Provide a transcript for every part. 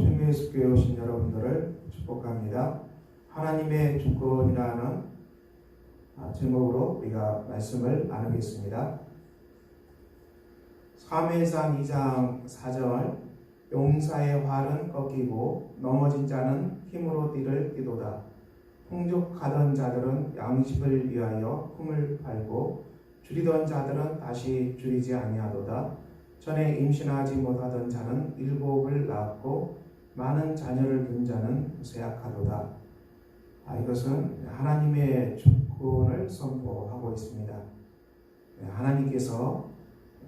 주님의숙교에 오신 여러분들을 축복합니다. 하나님의 주권이라는 아, 제목으로 우리가 말씀을 나누겠습니다. 사무엘상 2장 4절 용사의 활은 꺾이고 넘어진 자는 힘으로 뛰를 뛰도다. 풍족하던 자들은 양식을 위하여 품을 팔고 줄이던 자들은 다시 줄이지 아니하도다. 전에 임신하지 못하던 자는 일곱을 낳았고 많은 자녀를 둔 자는 쇠약하도다. 아, 이것은 하나님의 주권을 선포하고 있습니다. 네, 하나님께서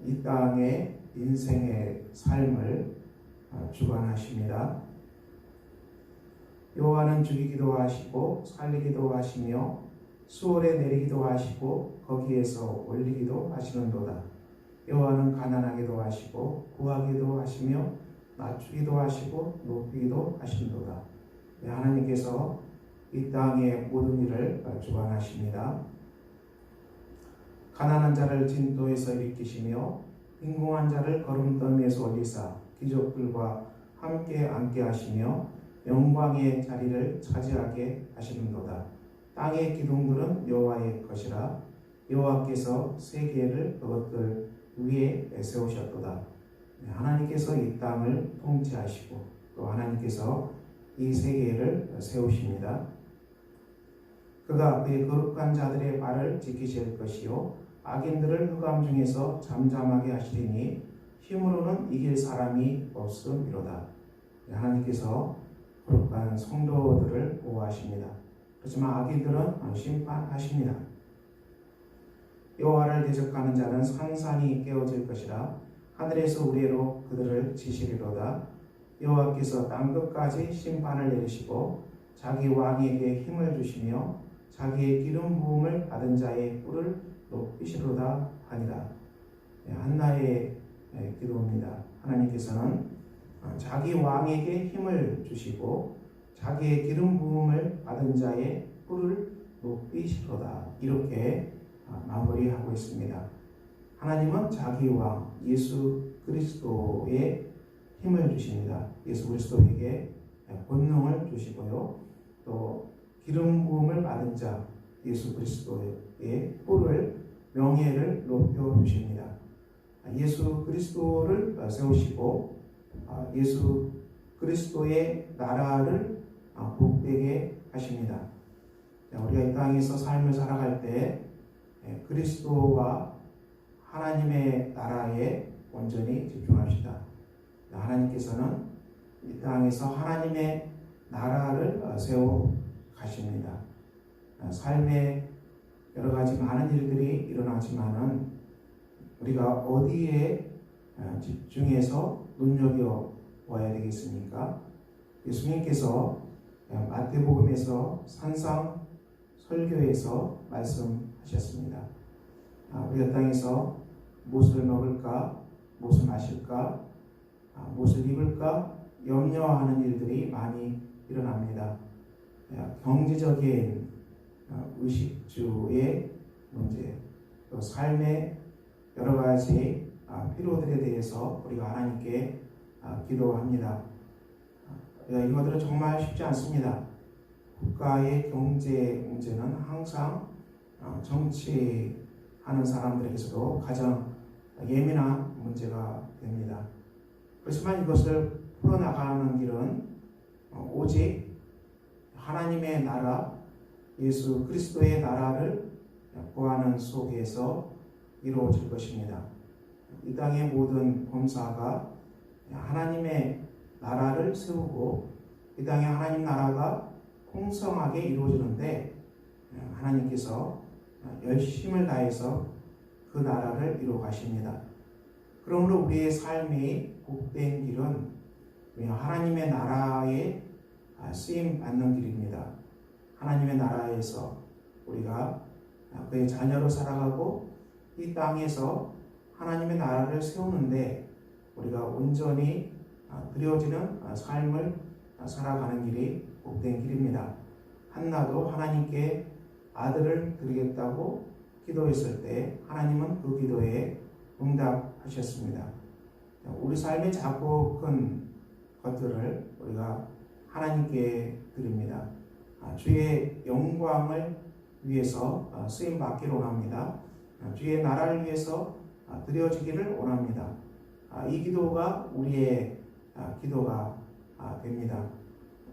이 땅의 인생의 삶을 아, 주관하십니다. 여호와는 죽이기도 하시고 살리기도 하시며 수월에 내리기도 하시고 거기에서 올리기도 하시는도다. 여호와는 가난하게도 하시고 구하기도 하시며 낮추기도 하시고 높이기도 하신도다. 네, 하나님께서 이 땅의 모든 일을 주관하십니다. 가난한 자를 진도에서 일으키시며 빈궁한 자를 걸음더미에서 올리사 기족들과 함께 앉게 하시며 영광의 자리를 차지하게 하시는도다. 땅의 기둥들은 여호와의 것이라 여호와께서 세계를 그것들 위에 세우셨도다. 네, 하나님께서 이 땅을 통치하시고 또 하나님께서 이 세계를 세우십니다. 그가 그의 거룩한 자들의 발을 지키실 것이요 악인들을 흑암 중에서 잠잠하게 하시리니 힘으로는 이길 사람이 없음이로다. 네, 하나님께서 거룩한 성도들을 보호하십니다. 그렇지만 악인들은 심판하십니다. 여호와를 대적하는 자는 산산이 깨어질 것이라 하늘에서 우레로 그들을 지시리로다. 여호와께서 땅 끝까지 심판을 내리시고 자기 왕에게 힘을 주시며 자기의 기름 부음을 받은 자의 뿔을 높이시로다 하니라. 네, 한나의 네, 기도입니다. 하나님께서는 자기 왕에게 힘을 주시고 자기의 기름 부음을 받은 자의 뿔을 높이시로다. 이렇게 아, 마무리하고 있습니다. 하나님은 자기 왕 예수 그리스도의 힘을 주십니다. 예수 그리스도에게 권능을 주시고요. 또 기름 부음을 받은 자 예수 그리스도의 뿔을 명예를 높여 주십니다. 예수 그리스도를 세우시고 아, 예수 그리스도의 나라를 아, 복되게 하십니다. 우리가 이 땅에서 삶을 살아갈 때 예, 그리스도와 하나님의 나라에 온전히 집중합시다. 하나님께서는 이 땅에서 하나님의 나라를 어, 세워 가십니다. 어, 삶에 여러 가지 많은 일들이 일어나지만은 우리가 어디에 어, 집중해서 눈여겨 봐야 되겠습니까? 예수님께서 마태복음에서 산상 설교에서 말씀하셨습니다. 아, 우리가 땅에서 무엇을 먹을까, 무엇을 마실까, 아, 무엇을 입을까 염려하는 일들이 많이 일어납니다. 경제적인 어, 의식주의 문제, 또 삶의 여러 가지 아, 필요들에 대해서 우리가 하나님께 기도합니다. 이것들은 정말 쉽지 않습니다. 국가의 경제 문제는 항상 어, 정치하는 사람들에게서도 가장 예민한 문제가 됩니다. 그렇지만 이것을 풀어나가는 길은 어, 오직 하나님의 나라, 예수 그리스도의 나라를 구하는 속에서 이루어질 것입니다. 이 땅의 모든 범사가 하나님의 나라를 세우고 이 땅에 하나님 나라가 풍성하게 이루어지는데 하나님께서 열심을 다해서 그 나라를 이루어 가십니다. 그러므로 우리의 삶의 복된 길은 하나님의 나라에 쓰임 받는 길입니다. 하나님의 나라에서 우리가 그의 자녀로 살아가고 이 땅에서 하나님의 나라를 세우는데 우리가 온전히 드려지는 삶을 살아가는 길이 복된 길입니다. 한나도 하나님께 아들을 드리겠다고 기도했을 때 하나님은 그 기도에 응답하셨습니다. 우리 삶의 자꾸 큰 것들을 우리가 하나님께 드립니다. 아, 주의 영광을 위해서 아, 쓰임 받기를 원합니다. 아, 주의 나라를 위해서 아, 드려지기를 원합니다. 아, 이 기도가 우리의 아, 기도가 아, 됩니다.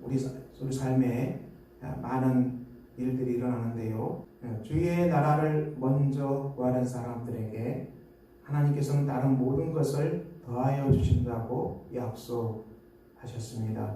우리, 삶에 아, 많은 일들이 일어나는데요. 아, 주의 나라를 먼저 구하는 사람들에게 하나님께서는 다른 모든 것을 더하여 주신다고 약속하셨습니다.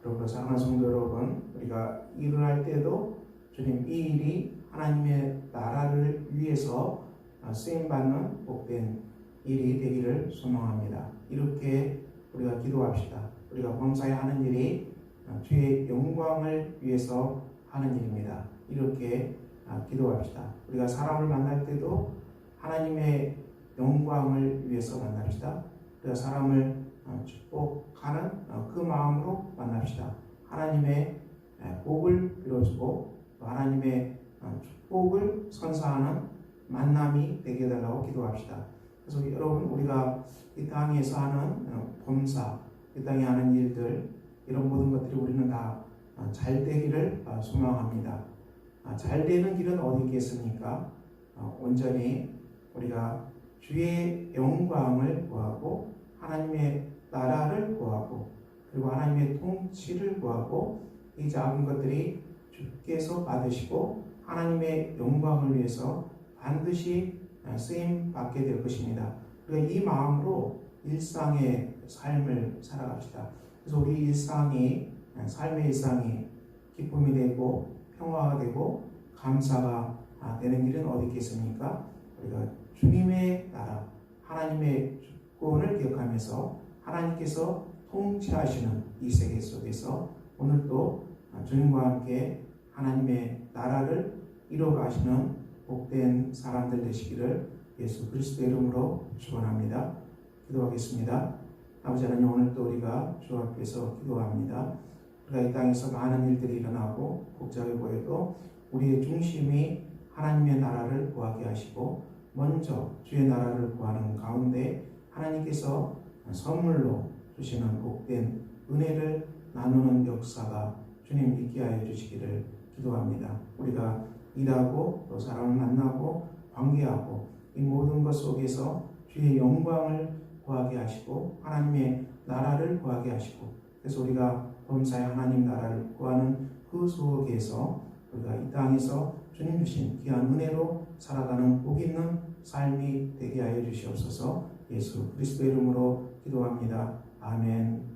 그러므로 사랑하는 성도 여러분, 우리가 일을 할 때도 주님 이 일이 하나님의 나라를 위해서 아, 쓰임 받는 복된 일이 되기를 소망합니다. 이렇게 우리가 기도합시다. 우리가 범사에 하는 일이 아, 주의 영광을 위해서 하는 일입니다. 이렇게 아, 기도합시다. 우리가 사람을 만날 때도 하나님의 영광을 위해서 만납시다. 우리가 사람을 어, 축복하는 어, 그 마음으로 만납시다. 하나님의 에, 복을 빌어주고 또 하나님의 어, 축복을 선사하는 만남이 되게 해달라고 기도합시다. 그래서 여러분 우리가 이 땅에서 하는 어, 범사, 이 땅에 하는 일들 이런 모든 것들이 우리는 다 잘 되기를 어, 소망합니다. 아, 잘 되는 길은 어디 있겠습니까? 어, 온전히 우리가 주의 영광을 구하고 하나님의 나라를 구하고 그리고 하나님의 통치를 구하고 이 작은 것들이 주께서 받으시고 하나님의 영광을 위해서 반드시 쓰임 받게 될 것입니다. 그러니까 이 마음으로 일상의 삶을 살아갑시다. 그래서 우리 일상이 삶의 일상이 기쁨이 되고 평화가 되고 감사가 되는 일은 어디 있겠습니까? 우리가 주님의 나라, 하나님의 주권을 기억하면서 하나님께서 통치하시는 이 세계 속에서 오늘도 주님과 함께 하나님의 나라를 이뤄가시는 복된 사람들 되시기를 예수 그리스도의 이름으로 축원합니다. 기도하겠습니다. 아버지 하나님 오늘도 우리가 주 앞에서 기도합니다. 우리가 이 땅에서 많은 일들이 일어나고 복잡해 보여도 우리의 중심이 하나님의 나라를 구하게 하시고 먼저 주의 나라를 구하는 가운데 하나님께서 선물로 주시는 복된 은혜를 나누는 역사가 주님 있게 하여 주시기를 기도합니다. 우리가 일하고 또 사람을 만나고 관계하고 이 모든 것 속에서 주의 영광을 구하게 하시고 하나님의 나라를 구하게 하시고 그래서 우리가 범사의 하나님 나라를 구하는 그 속에서 우리가 이 땅에서 주님 주신 귀한 은혜로 살아가는 복 있는 삶이 되게 하여 주시옵소서 예수 그리스도 이름으로 기도합니다. 아멘.